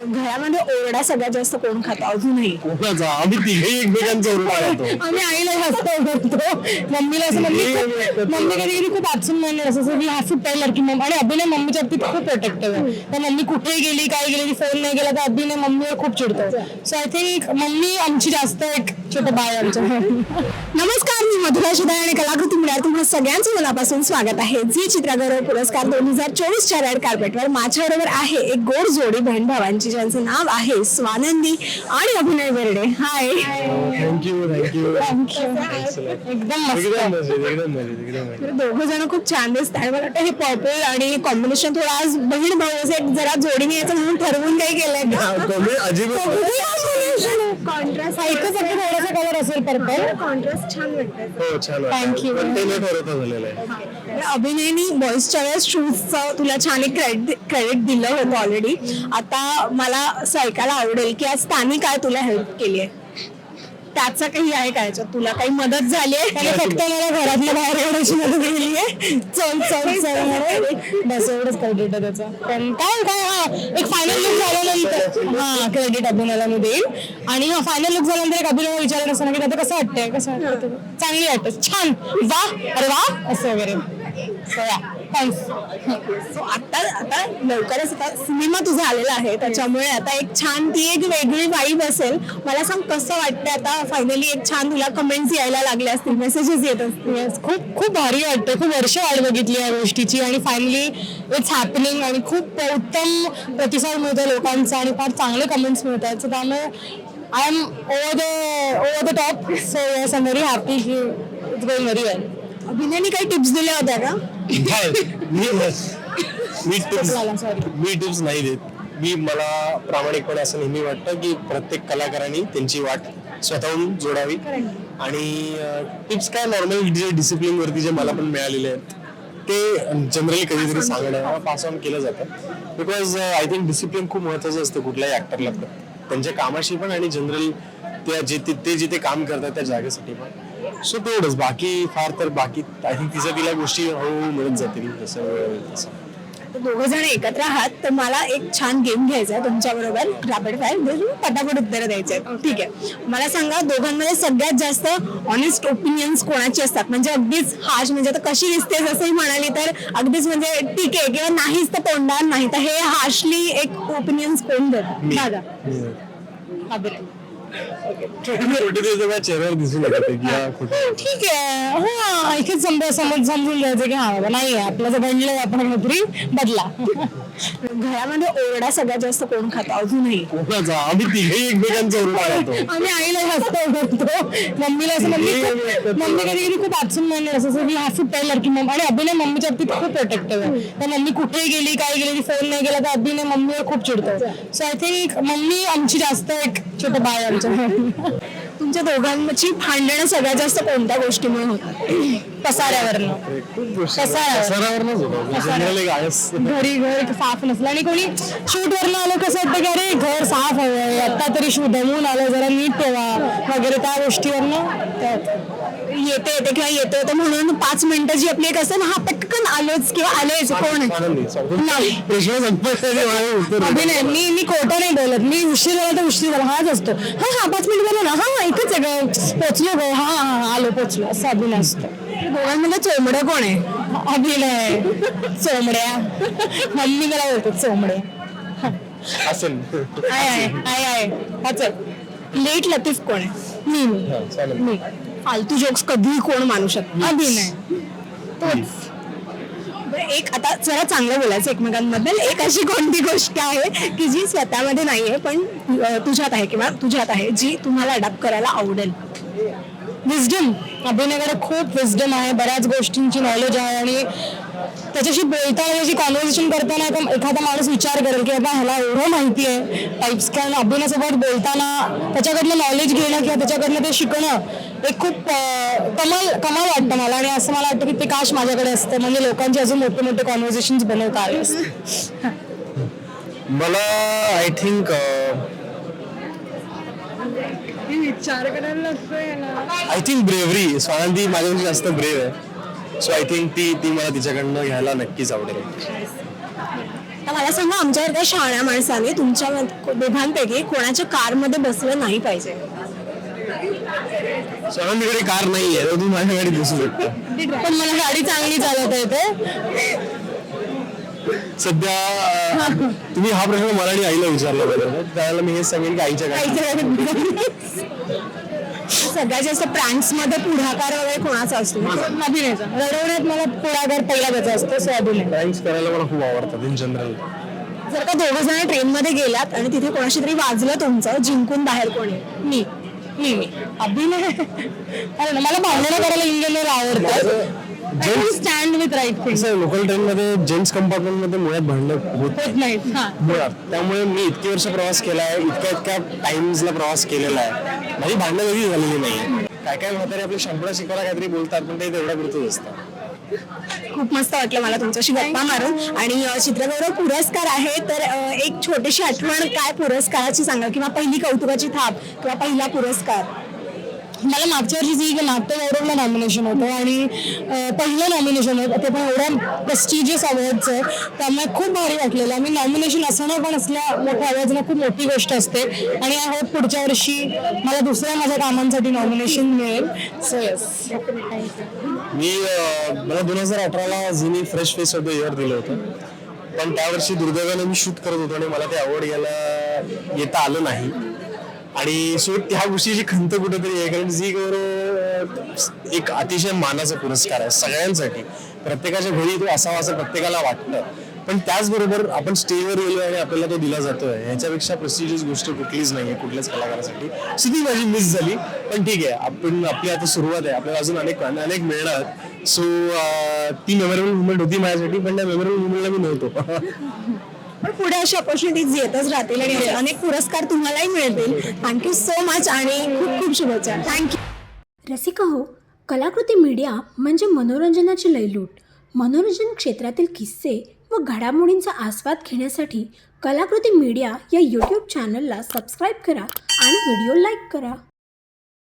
घरामध्ये ओरडा सगळ्यात जास्त कोण खातो? अजूनही. कोणाचा? आम्ही तिघे एकमेकांचा ओरडा खातो. आम्ही आईला जास्त ओरडतो मम्मीला असं मम्मी खूप- मम्मी कधी कधी खूप आचून म्हणणे असं वी हॅव टू टेल की मम्मी आणि अभिनय मम्मीच्या बाबतीत खूप प्रोटेक्टिव्ह आहे. तर मम्मी कुठे गेली काय गेली फोन नाही गेला तर अभिनय मम्मीवर खूप चिडतो. सो आय थिंक मम्मी आमची जास्त एक छोटं बाय आमच्या. नमस्कार मी मधुरा शिदा आणि कलाकृती मिळाल तुम्हाला सगळ्यांचं मनापासून स्वागत आहे. झी चित्रगौरव पुरस्कार दोन हजार चोवीसच्या रेड कार्पेटवर माझ्याबरोबर आहे एक गोड जोडी बहीण भावांची. ज्यांचं नाव आहे स्वानंदी आणि अभिनय बेर्डे. हाय थँक्यू थँक्यू एकदम मस्त. तर दोघं जण खूप छान दिसतात मला वाटतं हे पर्पल आणि कॉम्बिनेशन थोडं आज बहीण भाऊ असं जरा जोडीने यायचं म्हणून ठरवून काही केलंय अजिबात कॉन्ट्रास्ट एकच फक्त थोडासा कलर असेल पर्पल कॉन्ट्रास्ट छान वाटतं हो छान Thank you. पण ते न ठरवता झालेलं आहे. अभिनयनी बॉईजच्या वेळेस शूजचं तुला छान एक क्रेडिट क्रेडिट दिलं होतं ऑलरेडी आता मला असं ऐकायला आवडेल की आज त्यांनी काय तुला हेल्प केली आहे? त्याचं काही आहे का याच्यात? तुला काही मदत झाली आहे? त्याने फक्त मला घरातल्या बाहेर एवढ्याची मदत केली आहे. चल चल चल म्हणून बस एवढंच क्रेडिट आहे त्याचं. पण काय काय हा एक फायनल लुक झाल्यानंतर. हा क्रेडिट अभिनयला मी देईन आणि फायनल लुक झाल्यानंतर एक अभिनय विचारत असताना की आता कसं वाटतंय? कसं वाटतं? चांगली वाटतं छान. वा अरे वा असं वगैरे. So, yeah, thanks. सो आता आता लवकरच आता सिनेमा तुझा आलेला आहे. त्याच्यामुळे आता एक छान ती एक वेगळी वाईब असेल. मला सांग कसं वाटतं आता फायनली एक छान तुला कमेंट्स यायला लागले असतील मेसेजेस येत असतील. खूप खूप भारी वाटतं खूप वर्ष वाट बघितली या गोष्टीची आणि फायनली इट्स हॅपनिंग आणि खूप उत्तम प्रतिसाद मिळतो लोकांचा आणि फार चांगले कमेंट्स मिळत आहेत सो त्यामुळे I am over the over the top so yes I very happy की इट्स गोईंग व्हेरी वेल अभिनयनी काही टिप्स दिल्या होत्या का? मी मी टिप्स. मी टिप्स नाही देत. मी मला प्रामाणिकपणे असं नेहमी वाटतं की प्रत्येक कलाकारांनी त्यांची वाट स्वतःहून जोडावी. आणि टिप्स काय नॉर्मल जे डिसिप्लिन वरती जे मला पण मिळालेले आहेत ते जनरली कधीतरी सांगणं पास ऑन केलं जातं. बिकॉज आय थिंक डिसिप्लिन खूप महत्वाचं असतं कुठल्याही ऍक्टरला पण. त्यांच्या कामाशी पण आणि जनरल त्या जे ते- ते जिथे काम करतात त्या जागेसाठी पण. सो तेवढंच बाकी फार तर बाकी आय थिंक तिचं तिला गोष्टी हळूहळू मिळत जातील वेळ होईल तसं दोघ जण एकत्र आहात तर मला एक छान गेम घ्यायचा आहे तुमच्या बरोबर रॅपिड फायर पटापट उत्तर द्यायचे ठीक आहे. मला सांगा दोघांमध्ये सगळ्यात जास्त ऑनेस्ट ओपिनियन्स कोणाची असतात? म्हणजे अगदीच हाश म्हणजे आता कशी दिसते जसंही म्हणाली तर अगदीच म्हणजे ठीक आहे किंवा नाहीच तर तोंडार नाही. तर हे हार्शली एक ओपिनियन्स कोण देतात? दादा. चेहऱ्यावर दिसून येतं की हा ठीक आहे. हा इथेच समजा समज समजून घ्यायचं की हा बाबा नाही आपलं जर घडलं आपण नोकरी बदला. घरामध्ये ओरडा सगळ्यात जास्त कोण खातो? अजूनही. कोणाचा? आम्ही तिघे एकमेकांचा ओरडा खातो. आम्ही आईला जास्त ओरडतो. मम्मीला असं मम्मी खूप- मम्मी कधी कधी खूप आचून म्हणणे असं वी हॅव टू टेल की मम्मी आणि अभिनय मम्मीच्या बाबतीत खूप प्रोटेक्टिव्ह आहे. तर मम्मी कुठे गेली काय गेली फोन नाही गेला तर अभिनय मम्मीवर खूप चिडतो. सो आय थिंक मम्मी आमची जास्त एक छोटं बाय आमच्या. तुमच्या दोघांची भांडणं सगळ्यात जास्त कोणत्या गोष्टीमुळे होतात? पसाऱ्यावरनं. एक आळस घरी घर साफ नसलं आणि कोणी शूट वरनं आलं कसं वाटतं की अरे घर साफ हवंय आता तरी शूट दमून आलं जरा नीट ठेवा वगैरे त्या गोष्टीवरनं. त्यात येते येते किंवा येते येते म्हणून पाच मिनिटं जी आपली एक असते ना हा पटकन आलोच किंवा आलेच कोण? नाही. प्रश्न अभिनय मी मी खोटं नाही बोलत. मी उशीर झाला तर उशीर झाला हाच असतो. हा हा पाच मिनिट बोला ना. हा हा इथंच आहे ग. पोचलो ग. हा हा हा, आलो पोचलो. असं अभिनय असतो. दोघांमध्ये चोमडं कोण आहे? अभिनय. चोमड्या. मम्मी मला बोलतो चोमडे. असेल. आहे आहे हा चल. लेट लतीफ कोण आहे? मी. मी चालेल. मी. फालतू जोक्स कधीही कोण मानू शकतो अभिनय बरं, एक आता जरा चांगलं बोलायचं एकमेकांबद्दल. एक अशी कोणती गोष्ट आहे की जी स्वतःमध्ये नाहीये पण अं, तुझ्यात आहे किंवा तुझ्यात आहे जी तुम्हाला अडॅप्ट करायला आवडेल. विजडम अभिनयाकडे खूप विजडम आहे. बऱ्याच गोष्टींची नॉलेज आहे आणि त्याच्याशी बोलताना त्याची कॉन्व्हर्सेशन करताना एका- एखादा माणूस विचार करेल की बाबा ह्याला एवढं माहिती आहे. टाईप्स कारण अभिनयासोबत बोलताना त्याच्याकडनं नॉलेज घेणं किंवा त्याच्याकडनं ते शिकणं एक खूप कमाल कमाल वाटतं मला. आणि असं मला वाटतं की ते काश माझ्याकडे असतं. म्हणजे लोकांचे अजून मोठे मोठे कॉन्व्हर्सेशन बनवता आले असते मला I think I think bravery Swanandi माझ्यापेक्षा जास्त ब्रेव आहे. सो आय थिंक ती ती मला तिच्याकडनं घ्यायला नक्कीच आवडेल. आता मला सांगा आमच्यासारख्या शाळ्या माणसाने तुमच्या दोघांपैकी कोणाच्या कारमध्ये बसलं नाही पाहिजे? सरांकडे कार नाहीये तर तू माझ्या गाडी दिसू शकतो. पण मला गाडी चांगली चालवता येते. सध्या तुम्ही हा प्रश्न मला आणि आईला विचारला पाहिजे. त्यावेळेला मी हेच सांगेन की आईच्या गाडी सगळ्यात जास्त प्रँक्समध्ये पुढाकार वगैरे कोणाचा असतो? अभिनेता. रडवण्यात मला पुढाकार पहिला त्याचा असतो सो अभिनेता. थँक्स करायला मला खूप आवडतात इन जनरल जर का दोघं जण ट्रेन मध्ये गेलात आणि तिथे कोणाशी तरी वाजलं तुमचं जिंकून बाहेर कोणी? मी. मी मी. अभिनय. अरे ना, मला भांडणं करायला इंग्लंडवर आवडतं स्टँड विथ राईट थिंग कसं लोकल ट्रेन मध्ये जेंट्स कंपार्टमेंटमध्ये मुळात भांडणं होत हा. मुळात. त्यामुळे मी इतकी वर्ष प्रवास केला आहे इतक्या इतक्या टाइम्सला प्रवास केलेला आहे. माझी भांडणं कधी झालेली नाही काय काय म्हातारे आपले शंभरा शिकायला काहीतरी बोलतात पण ते तेवढ्या पुरतच असतं. खूप मस्त वाटलं मला तुमच्याशी गप्पा मारून. आणि अ, चित्रगौरव पुरस्कार आहे तर अ, एक छोटीशी आठवण काय पुरस्काराची सांगा किंवा पहिली कौतुकाची थाप किंवा पहिला पुरस्कार? मला मागच्या वर्षी जी नाट्य गौरवला नॉमिनेशन होतं आणि पहिलं नॉमिनेशन होतं ते पण एवढ्या प्रेस्टिजियस अवॉर्डचं आहे त्यामुळे खूप भारी वाटलेलं. मी नॉमिनेशन असणं पण असल्या मोठ्या आवाजानं खूप मोठी गोष्ट असते. आणि आय होप पुढच्या वर्षी मला दुसऱ्या माझ्या कामांसाठी नॉमिनेशन मिळेल. सो येस मी मला दोन हजार अठराला झिनी fresh face of the year दिलं होतं. पण त्यावर्षी दुर्दैवाने मी शूट करत होतो आणि मला ते अवॉर्ड यायला येता आलं नाही. आणि सो त्या गोष्टीची खंत कुठेतरी आहे कारण झी गौरव एक अतिशय मानाचा पुरस्कार आहे सगळ्यांसाठी. प्रत्येकाच्या घरी तो असावा असं प्रत्येकाला वाटतं. पण त्याचबरोबर आपण स्टेजवर गेलो आणि आपल्याला तो दिला जातोय. ह्याच्यापेक्षा प्रेस्टिजियस गोष्ट कुठलीच नाहीये कुठल्याच कलाकारासाठी. सिधी माझी मिस झाली पण ठीक आहे. आपण आपली आता सुरुवात आहे. आपल्याला अजून अनेक अनेक मिळणार. सो ती मेमोरेबल मुवमेंट होती माझ्यासाठी पण त्या मेमोरेबल मुवमेंटला मी नव्हतो. पण पुढे अशी ऑपॉर्च्युनिटीज येतच राहतील आणि असे अनेक पुरस्कार तुम्हालाही मिळतील. थँक्यू सो मच आणि खूप खूप शुभेच्छा. थँक्यू रसिका हो कलाकृती मीडिया म्हणजे मनोरंजनाची लयलूट. मनोरंजन क्षेत्रातील किस्से व घडामोडींचा आस्वाद घेण्यासाठी कलाकृती मीडिया या यूट्यूब चॅनलला सबस्क्राईब करा आणि व्हिडिओ लाईक करा.